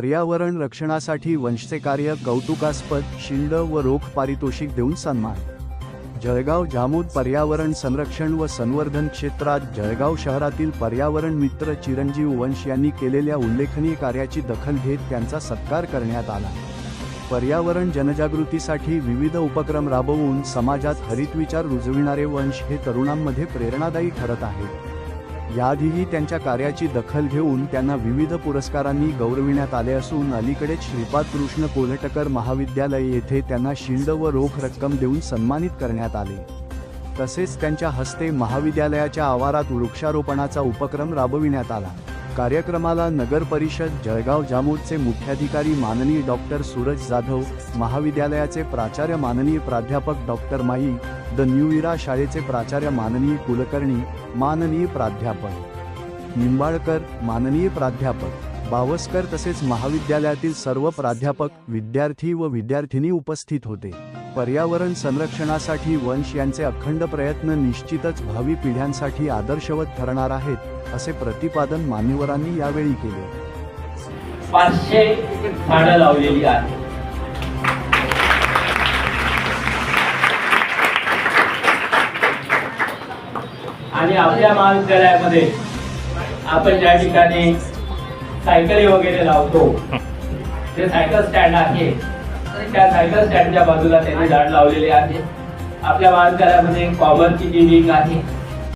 पर्यावरण रक्षणासाठी वंशचे कार्य कौतुकास्पद शिंद व रोख पारितोषिक देऊन सन्मान. जळगाव जामोद पर्यावरण संरक्षण व संवर्धन क्षेत्रात जळगाव शहरातील पर्यावरण मित्र चिरंजीव वंश यांनी केलेल्या उल्लेखनीय कार्याची दखल घेत त्यांचा सत्कार करण्यात आला. पर्यावरण जनजागृतीसाठी विविध उपक्रम राबवून समाजात हरित विचार रुजविणारे वंश हे तरुणांमध्ये प्रेरणादायी ठरत आहेत. याआधीही त्यांच्या कार्याची दखल घेऊन त्यांना विविध पुरस्कारांनी गौरविण्यात आले असून अलीकडेच श्रीपाद कृष्ण कोल्हटकर महाविद्यालय येथे त्यांना शिंद व रोख रक्कम देऊन सन्मानित करण्यात आले. तसेच त्यांच्या हस्ते महाविद्यालयाच्या आवारात वृक्षारोपणाचा उपक्रम राबविण्यात आला. कार्यक्रमाला नगर परिषद जळगाव जामोदचे मुख्याधिकारी माननीय डॉक्टर सूरज जाधव महाविद्यालयाचे प्राचार्य माननीय प्राध्यापक डॉक्टर माई द न्यू इरा शाळेचे प्राचार्य माननीय कुलकर्णी माननीय प्राध्यापक. निंबाळकर माननीय प्राध्यापक. बावस्कर तसेच महाविद्यालयातील सर्व प्राध्यापक विद्यार्थी व विद्यार्थिनी उपस्थित होते. पर्यावरण संरक्षणासाठी वंश यांचे अखंड प्रयत्न निश्चितच भावी पिढ्यांसाठी आदर्शवत ठरणार आहेत असे प्रतिपादन मान्यवरांनी यावेळी केले. पाचशे झाडं लावलेली आहेत आणि आपल्या महाविद्यालयामध्ये आपण ज्या ठिकाणी सायकली वगैरे लावतो ते सायकल स्टँड आहे त्या सायकल स्टँडच्या बाजूला त्यांनी झाड लावलेले आहे आपल्या महाविद्यालयामध्ये कॉमर्सची जी विंग आहे